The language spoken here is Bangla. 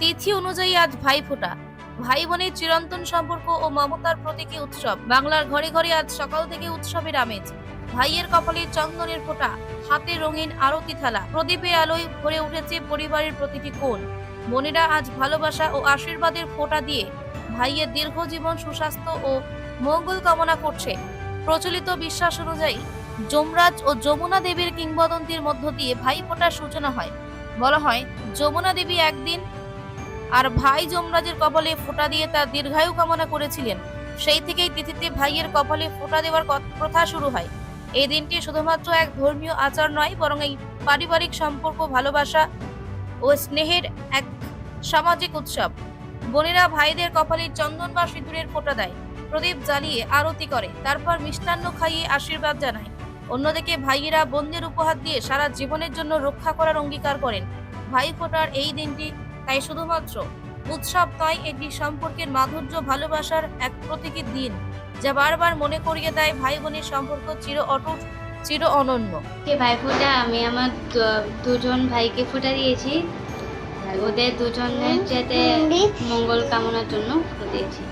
তিথি অনুযায়ী আজ ভাইফোঁটা ভাই বোনের চিরন্তন সম্পর্ক ও মমতার প্রতীকী উৎসব। বাংলার ঘরে ঘরে আজ সকাল থেকে উৎসবের আমেজ। ভাইয়ের কপালে চন্দনের ফোঁটা, হাতে রঙিন আরতি থালা, প্রদীপের আলোয় ভরে উঠেছে পরিবারের প্রতিটি কোণ। বোনেরা আজ ভালোবাসা ও আশীর্বাদের ফোঁটা দিয়ে ভাইয়ের দীর্ঘ জীবন সুস্বাস্থ্য ও মঙ্গল কামনা করছে। প্রচলিত বিশ্বাস অনুযায়ী যমরাজ ও যমুনা দেবীর কিংবদন্তির মধ্য দিয়ে ভাই ফোঁটার সূচনা হয়। বলা হয়, যমুনা দেবী একদিন আর ভাই যমরাজের কপালে ফোঁটা দিয়ে তার দীর্ঘায়ু কামনা করেছিলেন। সেই থেকেই তিথিতে ভাইয়ের কপালে ফোঁটা দেওয়ার প্রথা শুরু হয়। এই দিনটি শুধুমাত্র এক ধর্মীয় আচার নয়, বরং এই পারিবারিক সম্পর্ক, ভালোবাসা ও স্নেহের এক সামাজিক উৎসব। বোনেরা ভাইদের কপালে চন্দন বা সিঁদুরের ফোঁটা দেয়, প্রদীপ জ্বালিয়ে আরতি করে, তারপর মিষ্টান্ন খাইয়ে আশীর্বাদ জানায়। অন্যদিকে ভাইয়েরা বোনদের উপহার দিয়ে সারা জীবনের জন্য রক্ষা করার অঙ্গীকার করেন। ভাই ফোঁটার এই দিনটি তাই শুধুমাত্র উৎসব তাই এটি সম্পর্কের মাধুর্য ভালোবাসার এক প্রতীকী দিন যা বারবার মনে করিয়ে দেয় ভাই বোনের সম্পর্ক চির অটুট চির অনন্য। কে ভাই ফোঁটা? আমি আমার দুজন ভাইকে ফোঁটা দিয়েছি। ওদের দুজনের যাতে মঙ্গল কামনার জন্য ফোঁটা দিয়েছি।